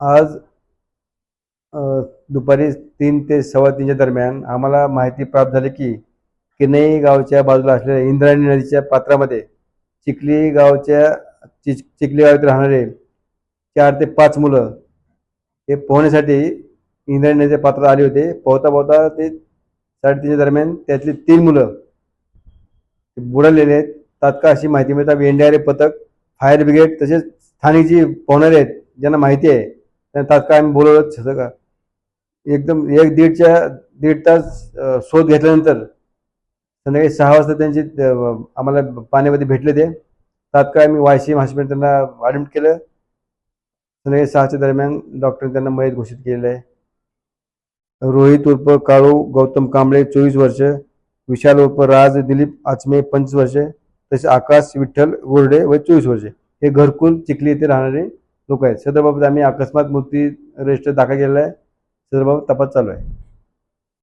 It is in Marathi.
आज दुपारी तीन ते सव्वा तीनच्या दरम्यान आम्हाला माहिती प्राप्त झाली की किनई गावच्या बाजूला असलेल्या इंद्रायणी नदीच्या पात्रामध्ये चिखली गावच्या चि चिखली गावात राहणारे चार ते पाच मुलं हे पोहण्यासाठी इंद्रायणी नदीच्या पात्रात आले होते. पोहता पोहता ते साडेतीनच्या दरम्यान त्यातली तीन मुलं बुडालेले आहेत. तात्काळ अशी माहिती मिळतात एन डी आर ए पथक फायर ब्रिगेड तसेच स्थानिक जी पोहणारे आहेत ज्यांना माहिती आहे तात्काळ आम्ही बोलवलं सगळं एकदम एक दीडच्या दीड तास शोध घेतल्यानंतर संध्याकाळी सहा वाजता त्यांची आम्हाला पाण्यामध्ये भेटले ते. तात्काळ आम्ही वाय हॉस्पिटल त्यांना ॲडमिट केलं. संध्याकाळी सहाच्या दरम्यान डॉक्टरने त्यांना मयत घोषित केलेलं आहे. रोहित उर्फ काळू गौतम कांबळे चोवीस वर्ष विशाल उर्फ राज दिलीप आचमे पंचवीस वर्ष तसे आकाश विठ्ठल गोरडे व चोवीस वर्ष. हे घरकुल चिखली येथे राहणारे लोक आहेत. सदरबाबत आम्ही अकस्मात मृत्यू रजिस्टर दाखल केलेला आहे. सदरबाबत तपास चालू आहे.